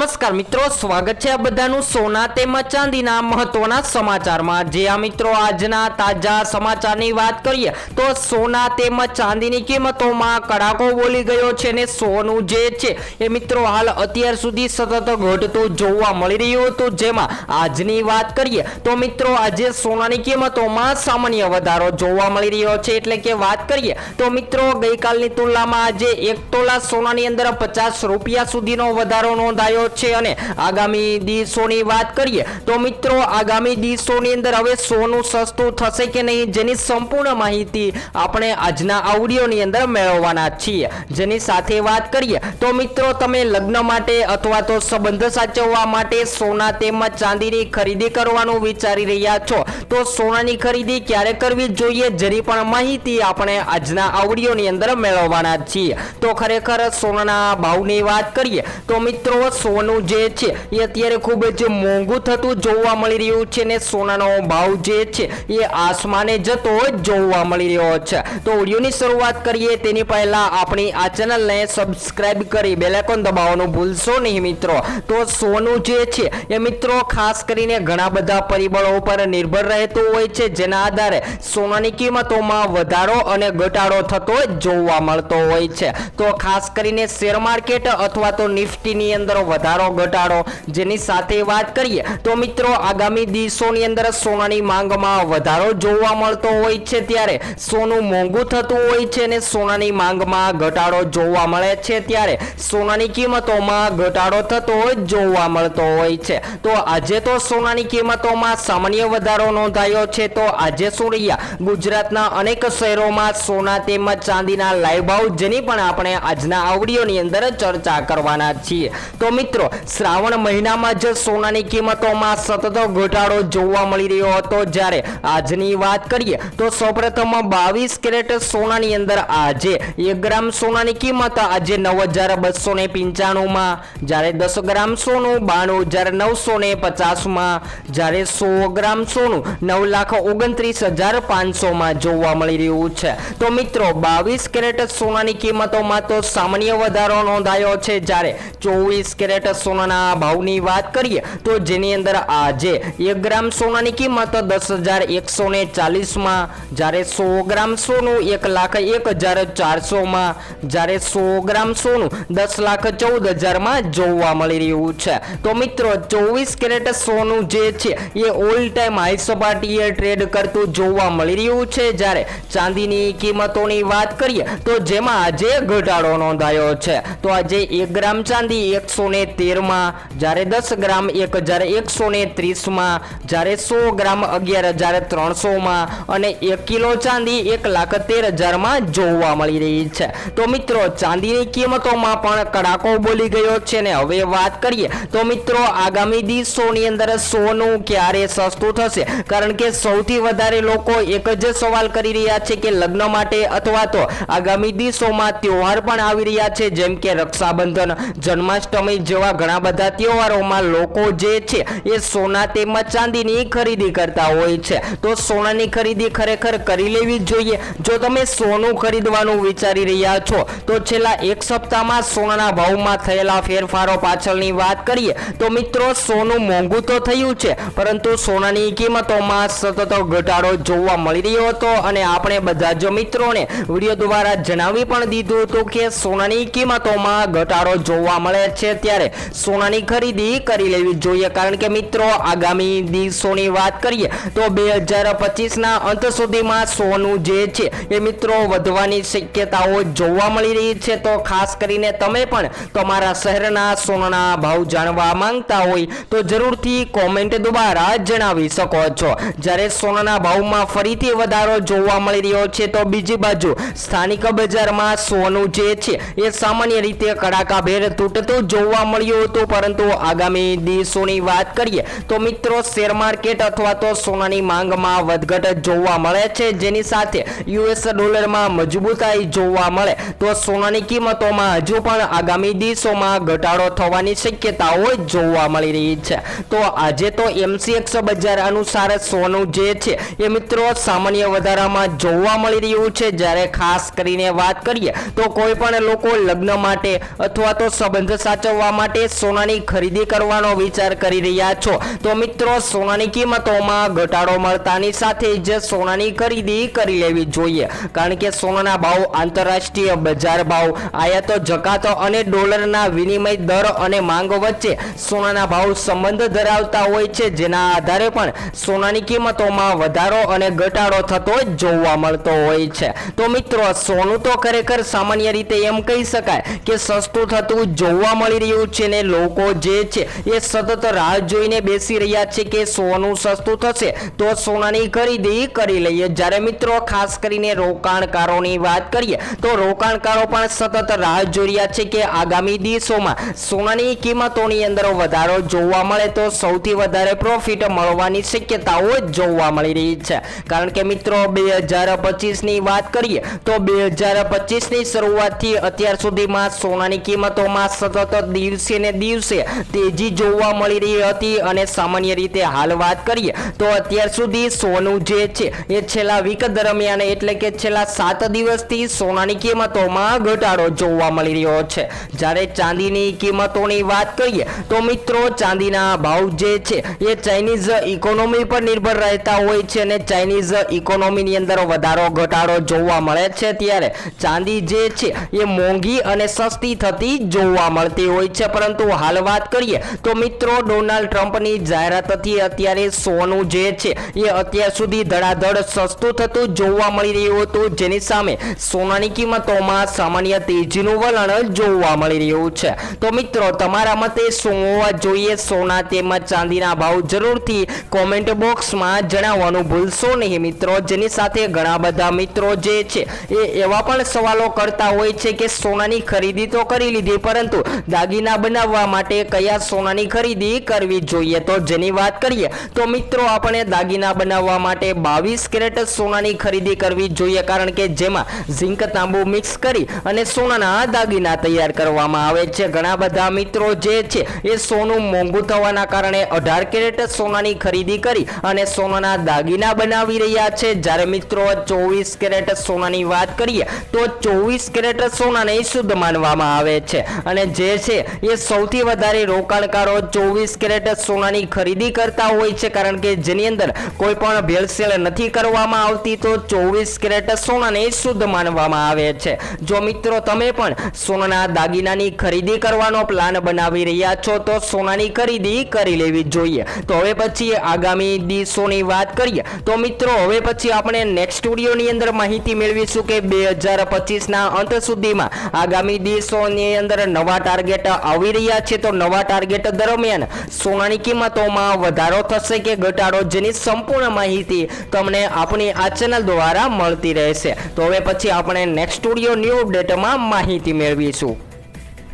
નમસ્કાર મિત્રો, સ્વાગત છે આ બધાનું સોના તેમજ ચાંદીના મહત્વના સમાચારમાં. જે આ મિત્રો આજના તાજા સમાચારની વાત કરીએ, તો સોના તેમજ ચાંદીની કિંમતોમાં કડાકો બોલી ગયો છે ને સોનું જે છે, એ મિત્રો હાલ અત્યાર સુધી સતત ઘટતું જોવા મળી રહ્યું હતું. જેમાં આજની વાત કરીએ, તો મિત્રો આજે સોનાની કિંમતોમાં સામાન્ય વધારો જોવા મળી રહ્યો છે. એટલે કે વાત કરીએ, તો મિત્રો ગઈકાલની તુલનામાં આજે એક તોલા સોનાની અંદર પચાસ રૂપિયા સુધીનો વધારો નોંધાયો છે અને આગામી દિવસોની વાત કરીએ તો મિત્રો, આગામી દિવસોની અંદર હવે સોનું સસ્તું થશે કે નહીં જેની સંપૂર્ણ માહિતી આપણે આજના આવડીઓની અંદર મેળવવાના છીએ. જેની સાથે વાત કરીએ તો મિત્રો, તમે લગ્ન માટે અથવા તો સંબંધ સાચવવા માટે સોના તેમજ ચાંદીની ખરીદી કરવાનું વિચારી રહ્યા છો. તો સોનાની ખરીદી ક્યારે કરવી જોઈએ જેની પણ માહિતી આપણે આજના આવડીઓની અંદર મેળવવાના છીએ. તો ખરેખર સોનાના ભાવની વાત કરીએ તો મિત્રો, સોનું જે છે, એ અત્યારે ખૂબ જ મોંઘું થતું જોવા મળી રહ્યું છે ને સોનાનો ભાવ જે છે, એ આસમાને જતો જોવા મળી રહ્યો છે. તો ઓડિયોની શરૂઆત કરીએ તેની પહેલાં આપણી આ ચેનલને સબસ્ક્રાઇબ કરી બેલેકોન દબાવવાનું ભૂલશો નહીં મિત્રો. તો સોનું જે છે, એ મિત્રો ખાસ કરીને ઘણા બધા પરિબળો પર નિર્ભર રહેતું હોય છે, જેના આધારે સોનાની કિંમતોમાં વધારો અને ઘટાડો થતો જોવા મળતો હોય છે. તો ખાસ કરીને શેર માર્કેટ અથવા તો નિફ્ટીની અંદર વધારો ઘટાડો. જેની સાથે વાત કરીએ તો મિત્રો આગામી દિવસોની અંદર સોનાની માંગમાં વધારો જોવા મળતો હોય છે ત્યારે સોનું મોંઘું થતું હોય છે અને સોનાની માંગમાં ઘટાડો જોવા મળે છે ત્યારે સોનાની કિંમતોમાં ઘટાડો થતો જોવા મળતો હોય છે. તો આજે તો સોનાની કિંમતોમાં સામાન્ય વધારો નોંધાયો છે. તો આજે શું ગુજરાતના અનેક શહેરોમાં સોના તેમજ ચાંદીના લાઈવ ભાવ જેની પણ આપણે આજના આવડીઓની અંદર ચર્ચા કરવાના છીએ. તો મિત્રો શ્રાવણ મહિનામાં જ સોનાની કિંમતોમાં સતત ઘટાડો જોવા મળી રહ્યો હતો. જ્યારે આજની વાત કરીએ, તો સૌપ્રથમ બાવીસ કેરેટ સોનાની અંદર આજે એક ગ્રામ સોનાની કિંમત આજે નવ હજાર બસો ને પંચાણુંમાં, જ્યારે દસ ગ્રામ સોનું બાણું હજાર નવસો ને પચાસમાં, જ્યારે સો ગ્રામ સોનું નવ લાખ ઓગણત્રીસ હજાર પાંચસોમાં જોવા મળી રહ્યું છે. તો મિત્રો, બાવીસ કેરેટ સોનાની કિંમતોમાં તો સામાન્ય વધારો નોંધાયો છે. જ્યારે ચોવીસ કેરેટ સોનાના ભાવની વાત કરીએ તો જેની અંદર આજે એક ગ્રામ સોનાની કિંમત દસ હજાર એકસો ને ચાલીસમાં, જ્યારે સો ગ્રામ સોનું એક લાખ એક હજાર ચારસોમાં, જ્યારે સો ગ્રામ સોનું દસ લાખ ચૌદ હજારમાં જોવા મળી રહ્યું છે. તો મિત્રો, ચોવીસ કેરેટ સોનું જે છે, એ ઓલ ટાઈમ હાઈ સપાટીએ ટ્રેડ કરતું જોવા મળી રહ્યું છે. જ્યારે ચાંદીની કિંમતોની વાત કરીએ તો જેમાં આજે ઘટાડો નોંધાયો છે. તો આજે એક ગ્રામ ચાંદી એકસો ને તેરમાં જ્યારે દસ ગ્રામ એક હજાર એકસો ને ત્રીસમાં, જ્યારે સો ગ્રામ અગિયાર હજાર ત્રણસોમાં અને એક કિલો ચાંદી એક લાખ તેર હજારમાં જોવા મળી રહી છે. તો મિત્રો, ચાંદીની કિંમતોમાં પણ કડાકો બોલી ગયો છે ને હવે વાત કરીએ. તો મિત્રો, આગામી દિવસોની અંદર સોનું ક્યારે સસ્તું થશે? કારણ કે સૌથી વધારે લોકો એક જ સવાલ કરી રહ્યા છે કે લગ્ન માટે અથવા તો આગામી દિવસોમાં તહેવાર પણ આવી રહ્યા છે, જેમ કે રક્ષાબંધન, જન્માષ્ટમી, જેવા ઘણા બધા તહેવારોમાં લોકો જે છે એ સોના તેમજ ચાંદીની ખરીદી કરતા હોય છે. તો સોનાની ખરીદી ખરેખર કરી લેવી જોઈએ. જો તમે સોનું ખરીદવાનું વિચારી રહ્યા છો, તો છેલ્લા એક સપ્તાહમાં સોનાના ભાવમાં થયેલા ફેરફારો પાછળની વાત કરીએ, તો મિત્રો સોનું મોંઘું તો થયું છે, પરંતુ સોનાની કિંમતોમાં સતત ઘટાડો જોવા મળી રહ્યો હતો અને આપણે બધા જ મિત્રોને વીડિયો દ્વારા જણાવી પણ દીધું હતું કે સોનાની કિંમતોમાં ઘટાડો જોવા મળે છે ત્યારે સોનાની ખરીદી કરી લેવી જોઈએ. કારણ કે મિત્રો, આગામી દિવસોની વાત કરીએ તો બે હજાર પચીસના અંત સુધીમાં સોનું જે છે એ મિત્રો વધવાની શક્યતાઓ જોવા મળી રહી છે. તો ખાસ કરીને તમે પણ તમારા શહેરના સોનાના ભાવ જાણવા માંગતા હોય તો જરૂરથી કોમેન્ટ દ્વારા જણાવી શકો છો. જ્યારે સોનાના ભાવમાં ફરીથી વધારો જોવા મળી રહ્યો છે, તો બીજી બાજુ સ્થાનિક બજારમાં સોનું જે છે એ સામાન્ય રીતે કડાકાભેર તૂટતું જોવા મળ્યું હતું, પરંતુ આગામી દિવસોની વાત કરીએ તો મિત્રો શેર માર્કેટ અથવા તો સોનાની માંગમાં વધઘટ જોવા મળે છે. જેની સાથે યુએસ ડોલરમાં મજબૂતાઈ જોવા મળે તો સોનાની કિંમતોમાં હજુ પણ આગામી દિવસોમાં ઘટાડો થવાની શક્યતાઓ જોવા મળી રહી છે. તો આજે તો એમસીએક્સ બજાર અનુસાર સોનું જે છે એ મિત્રો સામાન્ય વધારામાં જોવા મળી રહ્યું છે. જ્યારે ખાસ કરીને વાત કરીએ તો કોઈ પણ લોકો લગ્ન માટે અથવા તો સંબંધ સાચવવા માટે માટે સોનાની ખરીદી કરવાનો વિચાર કરી રહ્યા છો. તો મિત્રો, સોનાની કિંમતોમાં ઘટાડો મળતાની સાથે જ સોનાની ખરીદી કરી લેવી જોઈએ. કારણ કે સોનાના ભાવ, આંતરરાષ્ટ્રીય બજાર ભાવ, આયાતો, જકાતો અને ડોલરના વિનિમય દર અને માંગ વચ્ચે સોનાના ભાવ સંબંધ ધરાવતા હોય છે. જેના આધારે પણ સોનાની કિંમતોમાં વધારો અને ઘટાડો થતો જોવા મળતો હોય છે. તો મિત્રો, સોનું તો ખરેખર સામાન્ય રીતે એમ કહી શકાય કે સસ્તું થતું જોવા મળી રહ્યું છે. ને લોકો જે છે એ સતત રાહ જોઈને બેસી રહ્યા છે કે સોનું સસ્તું થશે, તો સોનાની ખરીદી કરી લઈએ. જ્યારે મિત્રો, ખાસ કરીને રોકાણકારોની વાત કરીએ, તો રોકાણકારો પણ સતત રાહ જોઈ રહ્યા છે કે આગામી દિવસોમાં સોનાની કિંમતોની અંદર વધારો જોવા મળે તો સૌથી વધારે પ્રોફિટ મળવાની શક્યતાઓ જોવા મળી રહી છે. કારણ કે મિત્રો, બે હજાર પચીસની વાત કરીએ, તો બે હજાર પચીસની શરૂઆતથી અત્યાર સુધીમાં સોનાની કિંમતોમાં સતત દિવસે ને દિવસે તેજી જોવા મળી રહી હતી અને સામાન્ય રીતે હાલ વાત કરીએ તો અત્યાર સુધી સોનું જે છે એ છેલ્લા વીક દરમિયાન એટલે કે છેલ્લા સાત દિવસથી સોનાની કિંમતોમાં ઘટાડો જોવા મળી રહ્યો છે. જ્યારે ચાંદીની કિંમતોની વાત કરીએ તો મિત્રો ચાંદીના ભાવ જે છે એ ચાઇનીઝ ઇકોનોમી પર નિર્ભર રહેતા હોય છે અને ચાઇનીઝ ઇકોનોમીની અંદર વધારો ઘટાડો જોવા મળે છે ત્યારે ચાંદી જે છે એ મોંઘી અને સસ્તી થતી જોવા મળતી હોય છે. પરંતુ હાલ વાત કરીએ તો મિત્રો, ડોનાલ્ડ ટ્રમ્પની જાહેરાતથી અત્યારે સોનું જે છે, એ અત્યાર સુધી ધડાધડ સસ્તું થતું જોવા મળી રહ્યું હતું, જેની સામે સોનાની કિંમતોમાં સામાન્ય તેજીનું વલણ જોવા મળી રહ્યું છે. તો મિત્રો, તમારા મતે શું હોવા જોઈએ? સોના તેમજ ચાંદીના ભાવ જરૂરથી કોમેન્ટ બોક્સમાં જણાવવાનું ભૂલશો નહીં મિત્રો. જેની સાથે ઘણા બધા મિત્રો જે છે, એ એવા પણ સવાલો કરતા હોય છે કે સોનાની ખરીદી તો કરી લીધી, પરંતુ દાગીના બનાવવા માટે કયા સોનાની ખરીદી કરવી જોઈએ? તો જેની વાત કરીએ, તો મિત્રો આપણે દાગીના બનાવવા માટે બાવીસ કેરેટ સોનાની ખરીદી કરવી જોઈએ, કારણ કે જેમાં ઝીંક તાંબુ મિક્સ કરી અને સોનાના દાગીના તૈયાર કરવામાં આવે છે. ઘણા બધા મિત્રો જે છે, એ સોનું મોંઘું થવાના કારણે અઢાર કેરેટ સોનાની ખરીદી કરી અને સોનાના દાગીના બનાવી રહ્યા છે. જ્યારે મિત્રો ચોવીસ કેરેટ સોનાની વાત કરીએ, તો ચોવીસ કેરેટ સોનાને શુદ્ધ માનવામાં આવે છે. અને જે છે એ સૌથી વધારે રોકાણકારો ચોવીસ કેરેટ સોનાની ખરીદી કરતા હોય છે, કારણ કે જેની અંદર કોઈ પણ ભેળસેળ નથી કરવામાં આવતી, તો ચોવીસ કેરેટ સોનાને શુદ્ધ માનવામાં આવે છે. જો મિત્રો તમે પણ સોનાના દાગીનાની ખરીદી કરવાનો પ્લાન બનાવી રહ્યા છો, તો સોનાની ખરીદી કરી લેવી જોઈએ. તો હવે પછી આગામી દિવસોની વાત કરીએ. તો મિત્રો, હવે પછી આપણે નેક્સ્ટ સ્ટુડિયોની અંદર માહિતી મેળવીશું કે બે હજાર પચીસના અંત સુધીમાં આગામી દિવસોની અંદર નવા ટાર્ગેટ આવી રહ્યા છે તો નવા ટાર્ગેટ દરમિયાન સોનાની કિંમતોમાં વધારો થશે કે ઘટાડો જેની સંપૂર્ણ માહિતી તમને આપણી આ ચેનલ દ્વારા મળતી રહેશે. તો હવે પછી આપણે નેક્સ્ટ સ્ટુડિયો ન્યૂ અપડેટમાં માહિતી મેળવીશું.